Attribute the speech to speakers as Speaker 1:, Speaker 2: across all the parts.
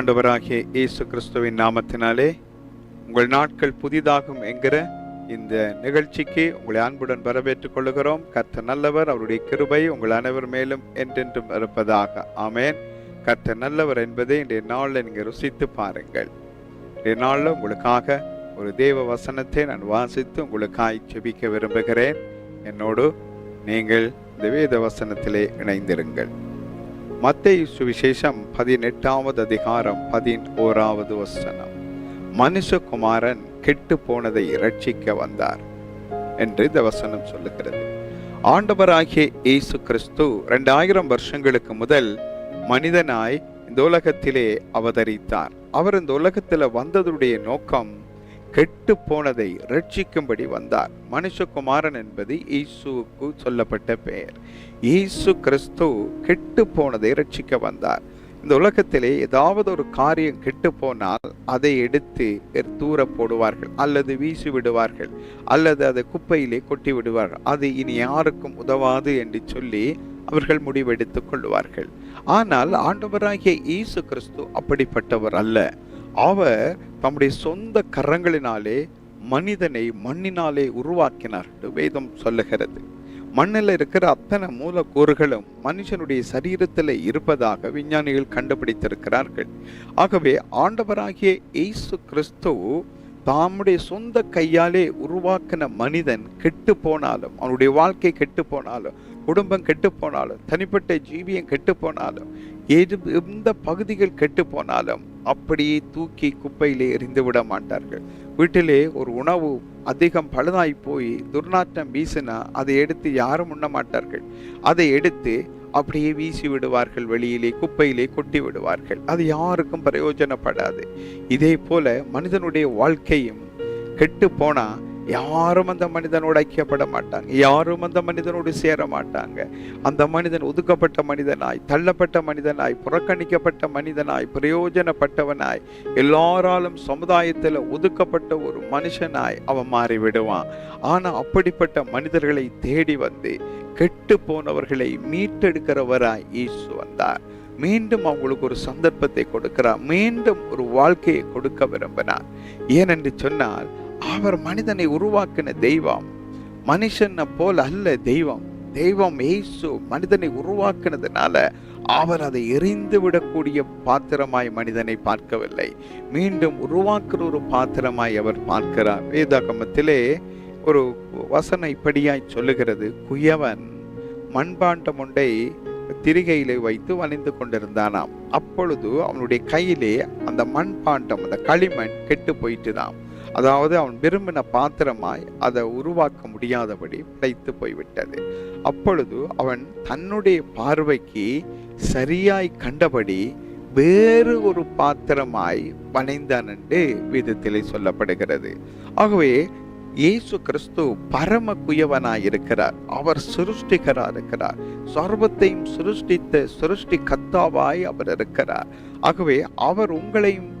Speaker 1: ஆண்டவராகிய இயேசு கிறிஸ்துவின் நாமத்தினாலே உங்கள் நாட்கள் புதிதாகும் என்கிற இந்த நிகழ்ச்சிக்கு உங்களை அன்புடன் வரவேற்றுக் கொள்கிறோம் கர்த்த நல்லவர் அவருடைய கிருபை உங்கள் அனைவர் மேலும் என்றென்றும் இருப்பதாக. ஆமேன். கர்த்த நல்லவர் என்பதை இன்றைய நாளில் நீங்கள் ருசித்து பாருங்கள். இன்றைய நாளில் உங்களுக்காக ஒரு தேவ வசனத்தை நான் வாசித்து உங்களுக்காய் செபிக்க விரும்புகிறேன். என்னோடு நீங்கள் இந்த வேத வசனத்திலே இணைந்திருங்கள். மத்திய சுவிசேஷம் பதினெட்டாவது அதிகாரம் பதினோராவது வசனம். மனுஷகுமாரன் கெட்டு போனதை இரட்சிக்க வந்தார் என்று இந்த வசனம் சொல்லுகிறது. ஆண்டவராகிய இயேசு கிறிஸ்து ரெண்டாயிரம் வருஷங்களுக்கு முதல் மனிதனாய் இந்த உலகத்திலே அவதரித்தார். அவர் இந்த உலகத்தில் வந்ததுடைய நோக்கம் கெட்டு போனதை ரட்சிக்கும்படி வந்தார். மனுஷகுமாரன் என்பது இயேசுவுக்கு சொல்லப்பட்ட பெயர். இயேசு கிறிஸ்து கெட்டு போனதை ரட்சிக்க வந்தார். இந்த உலகத்திலே ஏதாவது ஒரு காரியம் கெட்டு போனால் அதை எடுத்து தூர போடுவார்கள் அல்லது வீசி விடுவார்கள் அல்லது அதை குப்பையிலே கொட்டி விடுவார்கள். அது இனி யாருக்கும் உதவாது என்று சொல்லி அவர்கள் முடிவெடுத்துக் கொள்வார்கள். ஆனால் ஆண்டவராகிய இயேசு கிறிஸ்து அப்படிப்பட்டவர் அல்ல. அவர் தம்முடைய சொந்த கரங்களினாலே மனிதனை மண்ணினாலே உருவாக்கினார் என்று வேதம் சொல்லுகிறது. மண்ணில் இருக்கிற அத்தனை மூலக்கூறுகளும் மனுஷனுடைய சரீரத்தில் இருப்பதாக விஞ்ஞானிகள் கண்டுபிடித்திருக்கிறார்கள். ஆகவே ஆண்டவராகிய இயேசு கிறிஸ்து தாமுடைய சொந்த கையாலே உருவாக்கின மனிதன் கெட்டு போனாலும் அவனுடைய வாழ்க்கை கெட்டு போனாலும் குடும்பம் கெட்டு போனாலும் தனிப்பட்ட ஜீவியம் கெட்டு போனாலும் எது எந்த பகுதிகள் கெட்டு போனாலும் அப்படியே தூக்கி குப்பையிலே எறிந்து விட மாட்டார்கள். வீட்டிலே ஒரு உணவு அதிகம் பழுதாய் போய் துர்நாற்றம் வீசினா அதை எடுத்து யாரும் உண்ண மாட்டார்கள். அதை எடுத்து அப்படியே வீசி விடுவார்கள் வெளியிலே குப்பையிலே கொட்டி விடுவார்கள். அது யாருக்கும் பிரயோஜனப்படாது. இதே போல மனிதனுடைய வாழ்க்கையும் கெட்டு போனால் யாரும் அந்த மனிதனோடு ஐக்கியப்பட மாட்டாங்க. யாரும் அந்த மனிதனோடு சேர மாட்டாங்க. அந்த மனிதன் ஒதுக்கப்பட்ட மனிதனாய் தள்ளப்பட்ட மனிதனாய் புறக்கணிக்கப்பட்ட மனிதனாய் பிரயோஜனப்பட்டவனாய் எல்லாராலும் சமுதாயத்தில் ஒதுக்கப்பட்ட ஒரு மனுஷனாய் அவன் மாறிவிடுவான். ஆனால் அப்படிப்பட்ட மனிதர்களை தேடி வந்து கெட்டு போனவர்களை மீட்டெடுக்கிறவராய் இயேசு வந்தார். மீண்டும் அவங்களுக்கு ஒரு சந்தர்ப்பத்தை கொடுக்கிறார். மீண்டும் ஒரு வாழ்க்கையை கொடுக்க விரும்பினார். ஏனென்று சொன்னால் அவர் மனிதனை உருவாக்கின தெய்வம். மனுஷனை போல் அல்ல தெய்வம். தெய்வம் ஏசு மனிதனை உருவாக்கினதுனால அவர் அதை எரிந்து விடக்கூடிய பாத்திரமாய் மனிதனை பார்க்கவில்லை. மீண்டும் உருவாக்குற ஒரு பாத்திரமாய் அவர் பார்க்கிறார். வேதாகமத்திலே ஒரு வசனம் இப்படியாய் சொல்லுகிறது. குயவன் மண்பாண்டம் ஒன்றை திரிகையிலே வைத்து வளைந்து கொண்டிருந்தானாம். அப்பொழுது அவனுடைய கையிலே அந்த மண்பாண்டம் அந்த களிமண் கெட்டு போயிட்டுதாம். அதாவது அவன் விரும்பின பாத்திரமாய் அதை உருவாக்க முடியாதபடி பிழைத்து போய்விட்டது. அப்பொழுது அவன் தன்னுடைய பார்வைக்கு சரியாய் கண்டபடி வேறு ஒரு பாத்திரமாய் வனைந்தான் என்று விதத்திலே சொல்லப்படுகிறது. ஆகவே இயேசு கிறிஸ்து பரம குயவனாய் இருக்கிறார். அவர் சிருஷ்டிகராக இருக்கிறார். சர்வத்தையும் சிருஷ்டித்த சிருஷ்டி கத்தாவாய் அவர் இருக்கிறார். ஆகவே அவர் உங்களையும்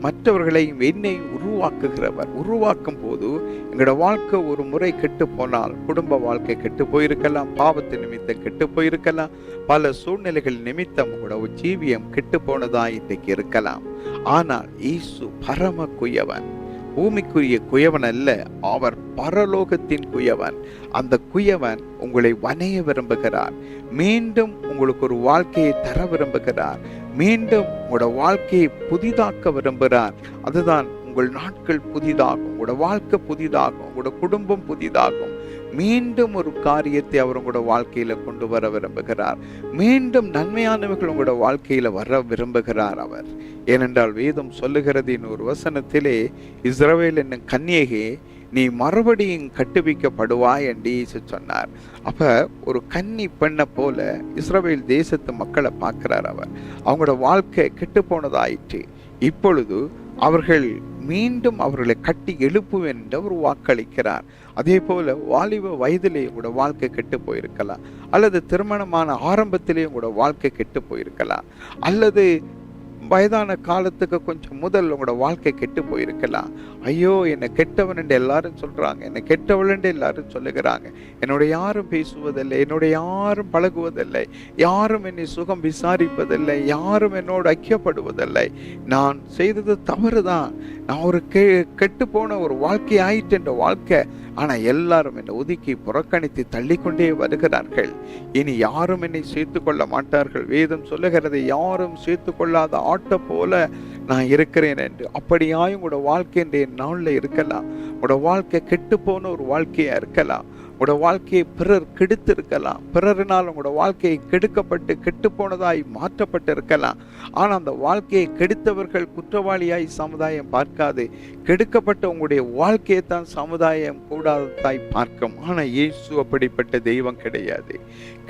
Speaker 1: மற்றவர்களையும் என்னை உருவாக்குகிறவர். உருவாக்கும் போது எங்களோட வாழ்க்கை ஒரு முறை கெட்டு போனால் குடும்ப வாழ்க்கை கெட்டு போயிருக்கலாம் பாவத்து நிமித்தம் கெட்டு போயிருக்கலாம் பல சூழ்நிலைகள் நிமித்தம் உங்களோட ஜீவியம் கெட்டு போனதா இன்றைக்கு இருக்கலாம். ஆனால் ஈசு பரம குயவன் பூமிக்குரிய குயவன் அல்ல அவர் பரலோகத்தின் குயவன். அந்த குயவன் உங்களை வணைய விரும்புகிறார். மீண்டும் உங்களுக்கு ஒரு வாழ்க்கையை தர விரும்புகிறார். மீண்டும் உங்களோட வாழ்க்கையை புதிதாக்க விரும்புகிறார். அதுதான் உங்கள் நாட்கள் புதிதாகும் உங்களோட வாழ்க்கை புதிதாகும் உங்களோட குடும்பம் புதிதாகும். மீண்டும் ஒரு காரியத்தை அவர் உங்களோட வாழ்க்கையில கொண்டு வர விரும்புகிறார். மீண்டும் நன்மையானவர்கள் உங்களோட வாழ்க்கையில வர விரும்புகிறார் அவர். ஏனென்றால் வேதம் சொல்லுகிறது ஒரு வசனத்திலே இஸ்ரவேல் என்னும் கன்னியகே நீ மறுபடியும் கட்டுவிக்கப்படுவாய் என்று இயேசு சொன்னார். அப்ப ஒரு கன்னி பெண்ணை போல இஸ்ரேல் தேசத்து மக்களை பார்க்கிறார் அவர். அவங்களோட வாழ்க்கை கெட்டு போனதாயிற்று. இப்பொழுது அவர்கள் மீண்டும் அவர்களை கட்டி எழுப்புவேன் என்று அவர் வாக்களிக்கிறார். அதே போல வாலிப வயதிலே கூட வாழ்க்கை கெட்டு போயிருக்கலாம். அல்லது திருமணமான ஆரம்பத்திலேயும் கூட வாழ்க்கை கெட்டு போயிருக்கலாம். அல்லது வயதான காலத்துக்கு கொஞ்சம் முதல் உங்களோட வாழ்க்கை கெட்டு போயிருக்கலாம் ஐயோ என்னை கெட்டவன் எல்லாரும் சொல்கிறாங்க என்னை கெட்டவள் எல்லாரும் சொல்லுகிறாங்க. என்னோட யாரும் பேசுவதில்லை. என்னோட யாரும் பழகுவதில்லை. யாரும் என்னை சுகம் விசாரிப்பதில்லை. யாரும் என்னோடு ஐக்கியப்படுவதில்லை. நான் செய்தது தவறு தான் நான் ஒரு கெ கெட்டு போன ஒரு வாழ்க்கை ஆயிட்டு என்ற வாழ்க்கை. ஆனால் எல்லாரும் என்னை ஒதுக்கி புறக்கணித்து தள்ளிக்கொண்டே வருகிறார்கள். இனி யாரும் என்னை சேர்த்து கொள்ள மாட்டார்கள். வேதம் சொல்லுகிறது யாரும் சேர்த்து கொள்ளாத ஆட்ட போல நான் இருக்கிறேன் என்று. அப்படியாய் உங்களோட வாழ்க்கை இன்றைய நாளில் இருக்கலாம். உங்களோட வாழ்க்கை கெட்டு போன ஒரு வாழ்க்கையா இருக்கலாம். உங்களோட வாழ்க்கையை பிறர் கெடுத்து இருக்கலாம் பிறரினால் உங்களோட வாழ்க்கையை கெடுக்கப்பட்டு கெட்டு போனதாய் மாற்றப்பட்டு இருக்கலாம் ஆனால் அந்த வாழ்க்கையை கெடுத்தவர்கள் குற்றவாளியாய் சமுதாயம் பார்க்காது. கெடுக்கப்பட்ட உங்களுடைய வாழ்க்கையை தான் சமுதாயம் கூடாததாய் பார்க்கும். ஆனால் இயேசு அப்படிப்பட்ட தெய்வம் கிடையாது.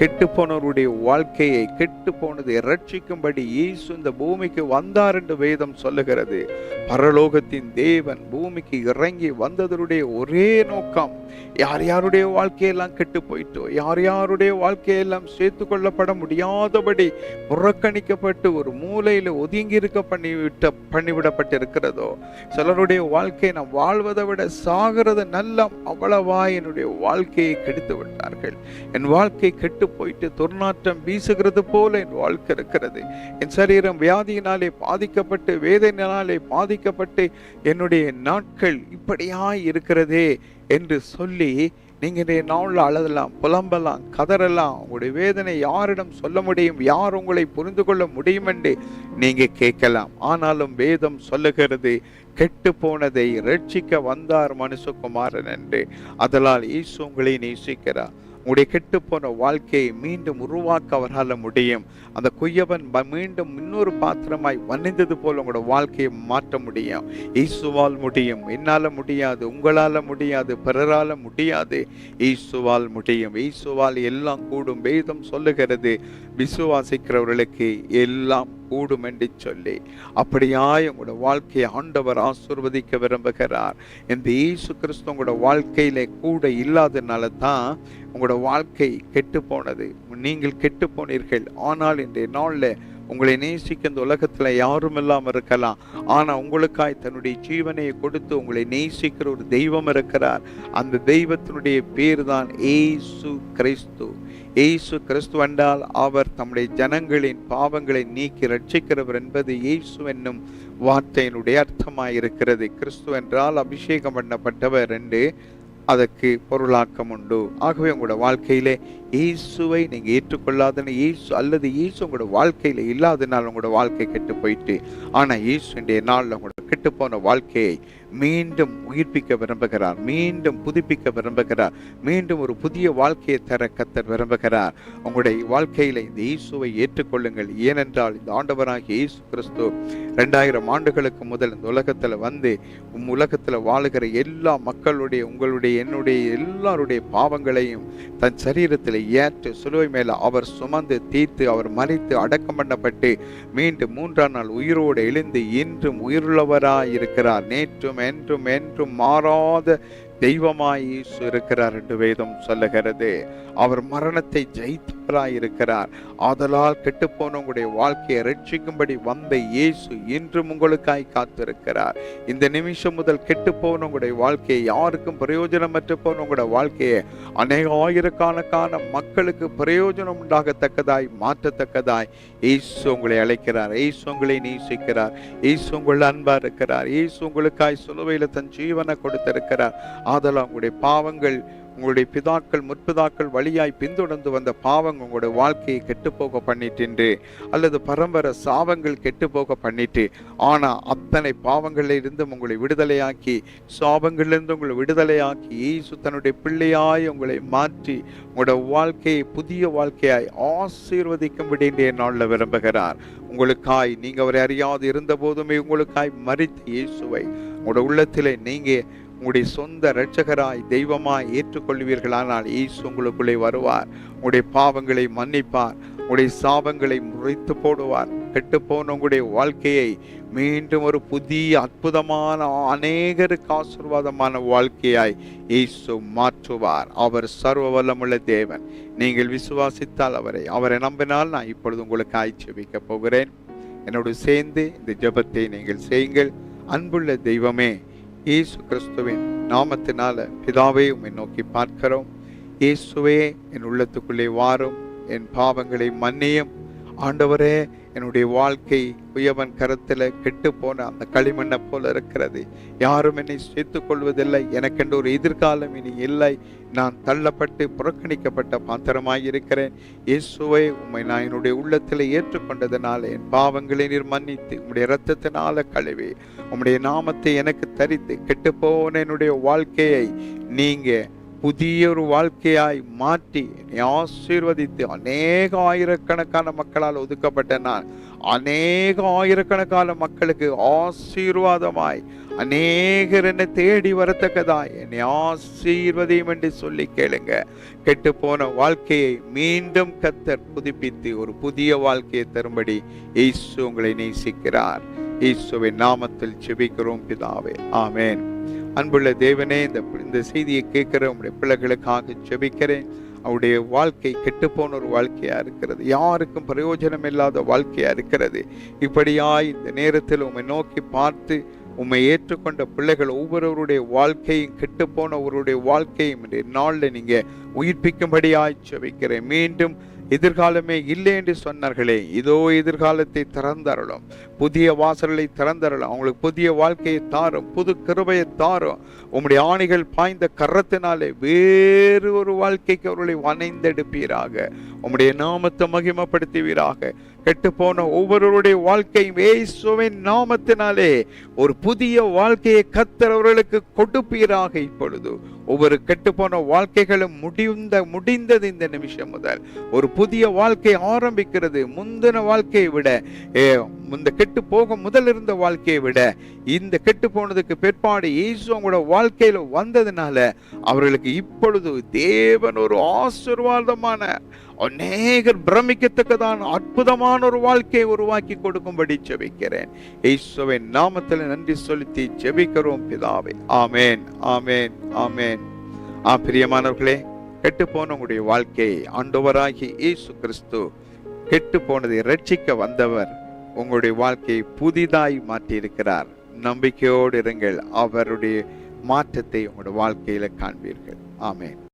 Speaker 1: கெட்டு போனவருடைய வாழ்க்கையை கெட்டு போனதை ரட்சிக்கும்படி இயேசு இந்த பூமிக்கு வந்தார் என்று வேதம் சொல்லுகிறது. பரலோகத்தின் தேவன் பூமிக்கு இறங்கி வந்ததனுடைய ஒரே நோக்கம் யார் யாருடைய வாழ்க்கையெல்லாம் கெட்டு போயிட்டோ யார் யாருடைய வாழ்க்கையெல்லாம் சேர்த்து கொள்ளப்பட முடியாதபடி புறக்கணிக்கப்பட்டு ஒரு மூலையில் ஒதுங்கி இருக்க பண்ணிவிட்ட பண்ணிவிடப்பட்டிருக்கிறதோ சிலருடைய வாழ்க்கை நாம் வாழ்வதை விட சாகிறது நல்ல அவ்வளவா என்னுடைய வாழ்க்கையை கெடுத்து விட்டார்கள். என் வாழ்க்கை கெட்டு போயிட்டு துர்நாற்றம் வீசுகிறது போல என் வாழ்க்கை இருக்கிறது. என் சரீரம் வியாதியினாலே பாதிக்கப்பட்டு வேதனையினாலே பாதிக்கப்பட்டு என்னுடைய நாட்கள் இப்படியாய் இருக்கிறதே என்று சொல்லி நீங்க நாளில் அழுதலாம் புலம்பலாம் கதறலாம் உங்களுடைய வேதனை யாரிடம் சொல்ல முடியும் யார் உங்களை புரிந்து கொள்ள முடியும் என்று நீங்க கேட்கலாம். ஆனாலும் வேதம் சொல்லுகிறது கெட்டு போனதை ரட்சிக்க வந்தார் மனுஷகுமாரன் என்று. அதனால் ஈசு உங்களை நேசிக்கிறார். உங்களுடைய கெட்டு போன வாழ்க்கையை மீண்டும் உருவாக்க அவரால் முடியும். அந்த குய்யவன் மீண்டும் இன்னொரு பாத்திரமாய் வணிந்தது போல் உங்களோட வாழ்க்கையை மாற்ற முடியும். இயேசுவால் முடியும். என்னால் முடியாது உங்களால் முடியாது பிறரால் முடியாது. இயேசுவால் முடியும். இயேசுவால் எல்லாம் கூடும். வேதம் சொல்லுகிறது. விசுவாசிக்கிறவர்களுக்கு எல்லாம் கூடும் என்று சொல்லி அப்படியாய் உங்களோட வாழ்க்கையை ஆண்டவர் ஆசிர்வதிக்க விரும்புகிறார். இந்த இயேசு கிறிஸ்து உங்களோட வாழ்க்கையில கூட இல்லாததுனால தான் உங்களோட வாழ்க்கை கெட்டு போனது. நீங்கள் கெட்டு போனீர்கள். ஆனால் இன்றைய நாளில் உங்களை நேசிக்க இந்த உலகத்தில் யாரும் இல்லாமல் இருக்கலாம். ஆனால் உங்களுக்காய் தன்னுடைய ஜீவனையை கொடுத்து உங்களை நேசிக்கிற ஒரு தெய்வம் இருக்கிறார். அந்த தெய்வத்தினுடைய பேர் தான் ஏசு கிறிஸ்து. ஏசு கிறிஸ்து என்றால் அவர் தம்முடைய ஜனங்களின் பாவங்களை நீக்கி ரட்சிக்கிறவர் என்பது இயேசு என்னும் வார்த்தையினுடைய அர்த்தமாயிருக்கிறது. கிறிஸ்து என்றால் அபிஷேகம் பண்ணப்பட்டவர் என்று அதற்கு பொருளாக்கம் உண்டு. ஆகவே உங்களோட வாழ்க்கையிலே இயேசுவை நீங்கள் ஏற்றுக்கொள்ளாதன இயேசு அல்லது இயேசு உங்களோட வாழ்க்கையில் இல்லாதனால் உங்களோட வாழ்க்கை கெட்டு போயிட்டு ஆனால் இயேசுடைய நாளில் உங்களோட கெட்டு போன வாழ்க்கையை மீண்டும் உயிர்ப்பிக்க விரும்புகிறார். மீண்டும் புதுப்பிக்க விரும்புகிறார். மீண்டும் ஒரு புதிய வாழ்க்கையை தர கத்தர் விரும்புகிறார். உங்களுடைய வாழ்க்கையில் இந்த இயேசுவை ஏற்றுக்கொள்ளுங்கள். ஏனென்றால் இந்த ஆண்டவராகிய இயேசு கிறிஸ்து ரெண்டாயிரம் ஆண்டுகளுக்கு முதல் இந்த உலகத்தில் வந்து உம் உலகத்தில் வாழுகிற எல்லா மக்களுடைய உங்களுடைய என்னுடைய எல்லாருடைய பாவங்களையும் தன் சரீரத்தில் ஏற்று சிலுவை மேலே அவர் சுமந்து தீர்த்து அவர் மறித்து அடக்கம் பண்ணப்பட்டு மீண்டும் மூன்றாம் நாள் உயிரோடு எழுந்து இன்றும் உயிருள்ளவராய் இருக்கிறார் நேற்றும் என்றும் என்றும் மாறாத தெய்வமாய் இருக்கிறார் என்று வேதம் சொல்லுகிறது. அவர் மரணத்தை ஜெயித்து இருக்கிறார். ஆதலால் கெட்டுப்போன உங்களுடைய வாழ்க்கையை ரட்சிக்கும்படி வந்த இயேசு இன்றும் உங்களுக்காய் காத்திருக்கிறார். இந்த நிமிஷம் முதல் கெட்டுப்போன உங்களுடைய வாழ்க்கையை யாருக்கும் பிரயோஜனமற்று போன உங்களுடைய வாழ்க்கையை அநேக ஆயிரக்கணக்கான மக்களுக்கு பிரயோஜனம் உண்டாகத்தக்கதாய் மாற்றத்தக்கதாய் இயேசு உங்களை அழைக்கிறார். இயேசு உங்களை நேசிக்கிறார். இயேசு உங்கள் அன்பா இருக்கிறார். இயேசு உங்களுக்காய் சிலுவையில் தன் ஜீவனை கொடுத்திருக்கிறார். ஆதலால் உங்களுடைய பாவங்கள் உங்களுடைய பிதாக்கள் முற்பிதாக்கள் வழியாய் பின்தொடர்ந்து வந்த பாவங்க உங்களுடைய வாழ்க்கையை கெட்டுப்போக பண்ணிட்டு அல்லது பரம்பரை சாபங்கள் கெட்டுப்போக பண்ணிட்டு. ஆனால் அத்தனை பாவங்களிலிருந்தும் உங்களை விடுதலையாக்கி சாபங்களிலிருந்து உங்களை விடுதலையாக்கி இயேசு தன்னுடைய பிள்ளையாய் உங்களை மாற்றி உங்களோட வாழ்க்கையை புதிய வாழ்க்கையாய் ஆசீர்வதிக்கும்படி இன்றைய நாளில் விரும்புகிறார். உங்களுக்காய் நீங்கள் அவரை அறியாது இருந்த போதுமே உங்களுக்காய் மறித்த இயேசுவை உங்களோட உள்ளத்திலே நீங்கள் உங்களுடைய சொந்த இரட்சகராய் தெய்வமாய் ஏற்றுக்கொள்வீர்களானால் இயேசு உங்களுக்குள்ளே வருவார். உங்களுடைய பாவங்களை மன்னிப்பார். உங்களுடைய சாபங்களை முறைத்து போடுவார். கெட்டு போன உங்களுடைய வாழ்க்கையை மீண்டும் ஒரு புதிய அற்புதமான அநேகருக்கு ஆசீர்வாதமான வாழ்க்கையாய் இயேசு மாற்றுவார். அவர் சர்வ வல்லமுள்ள தேவன். நீங்கள் விசுவாசித்தால் அவரை அவரை நம்பினால் நான் இப்பொழுது உங்களுக்கு ஆய்ச்சி போகிறேன் என்னோடு சேர்ந்து இந்த ஜெபத்தை நீங்கள் செய்யுங்கள். அன்புள்ள தெய்வமே இயேசு கிறிஸ்துவின் நாமத்தினால பிதாவே உம்மை நோக்கி பார்க்கிறோம். இயேசுவே என் உள்ளத்துக்குள்ளே வாரும். என் பாவங்களை மன்னியும். ஆண்டவரே என்னுடைய வாழ்க்கை உயவன் கரத்தில் கெட்டு போன அந்த களிமண்ணை போல இருக்கிறது. யாரும் என்னை சேர்த்து கொள்வதில்லை எனக்கென்று ஒரு எதிர்காலம் இனி இல்லை. நான் தள்ளப்பட்டு புறக்கணிக்கப்பட்ட பாத்திரமாக இருக்கிறேன். இயேசுவை உம்மை நான் என்னுடைய உள்ளத்தில் ஏற்றுக்கொண்டதனால என் பாவங்களை நீர் மன்னித்து உம்முடைய இரத்தத்தினால கழுவி உம்முடைய நாமத்தை எனக்கு தரித்து கெட்டுப்போன என்னுடைய வாழ்க்கையை நீங்கள் புதிய ஒரு வாழ்க்கையாய் மாற்றி என்னை ஆசீர்வதித்து அநேக ஆயிரக்கணக்கான மக்களால் ஒதுக்கப்பட்ட நான் அநேக ஆயிரக்கணக்கான மக்களுக்கு ஆசீர்வாதமாய் அநேகர் என்னை தேடி வரத்தக்கதாய் என்னை ஆசீர்வதியும் என்று சொல்லி கேளுங்க. கெட்டு போன வாழ்க்கையை மீண்டும் கத்தர் புதுப்பித்து ஒரு புதிய வாழ்க்கையை தரும்படி இயேசு உங்களை நேசிக்கிறார். இயேசுவின் நாமத்தில் செபிக்கிறோம் பிதாவே. ஆமேன். அன்புள்ள தேவனே இந்த இந்த செய்தியை கேட்கிற உங்களுடைய பிள்ளைகளுக்காக ஜெபிக்கிறேன். அவருடைய வாழ்க்கை கெட்டுப்போன ஒரு வாழ்க்கையா இருக்கிறது. யாருக்கும் பிரயோஜனம் இல்லாத வாழ்க்கையா இருக்கிறது. இப்படியாய் இந்த நேரத்தில் உம்மை நோக்கி பார்த்து உம்மை ஏற்றுக்கொண்ட பிள்ளைகள் ஒவ்வொருவருடைய வாழ்க்கையும் கெட்டுப்போன ஒருவருடைய வாழ்க்கையும் இன்றைய நாளில் நீங்கள் உயிர்ப்பிக்கும்படியாய் ஜெபிக்கிறேன். மீண்டும் எதிர்காலமே இல்லை என்று சொன்னார்களே இதோ எதிர்காலத்தை திறந்தாரலும் புதிய வாசல்களை திறந்தரலாம் அவங்களுக்கு புதிய வாழ்க்கையை தாரும் புது கிருபையை தாரும். உம்முடைய ஆணிகள் பாய்ந்த கரத்தினாலே வேறு ஒரு வாழ்க்கைக்கு அவர்களை வனைந்தெடுப்பீராக உம்முடைய நாமத்தை மகிமப்படுத்துவீராக. கெட்டு போன ஒவ்வொருவருடைய வாழ்க்கையும் இயேசுவின் நாமத்தினாலே ஒரு புதிய வாழ்க்கையை கத்தரவர்களுக்கு கொடுப்பீராக இப்பொழுது. ஒவ்வொரு கெட்டுப்போன வாழ்க்கைகளும் முடிந்த முடிந்தது இந்த நிமிஷம் முதல். ஒரு புதிய வாழ்க்கை ஆரம்பிக்கிறது. முந்தின வாழ்க்கையை விட ஏ, இந்த கெட்டு போக முதல் இருந்த வாழ்க்கையை விட இந்த கெட்டு போனதுக்கு பிற்பாடு இயேசு அவங்களோட வாழ்க்கையில வந்ததுனால அவர்களுக்கு இப்பொழுது தேவன் ஒரு ஆசீர்வாதமான அநேகர் பிரமிக்கத்தக்கதான் அற்புதமான ஒரு வாழ்க்கையை உருவாக்கி கொடுக்கும்படி ஜெபிக்கிறேன். இயேசுவை நாமத்தில் நன்றி செலுத்தி ஜெபிக்கிறோம் பிதாவை. ஆமேன் ஆமேன் ஆமேன். ஆ பிரியமானவர்களே கெட்டு போனவங்களுடைய வாழ்க்கையை ஆண்டவராகி இயேசு கிறிஸ்து கெட்டு போனதை ரட்சிக்க வந்தவர் உங்களுடைய வாழ்க்கையை புதிதாய் மாற்றியிருக்கிறார். நம்பிக்கையோடு இருங்கள். அவருடைய மாற்றத்தை உங்களுடைய வாழ்க்கையில காண்பீர்கள். ஆமேன்.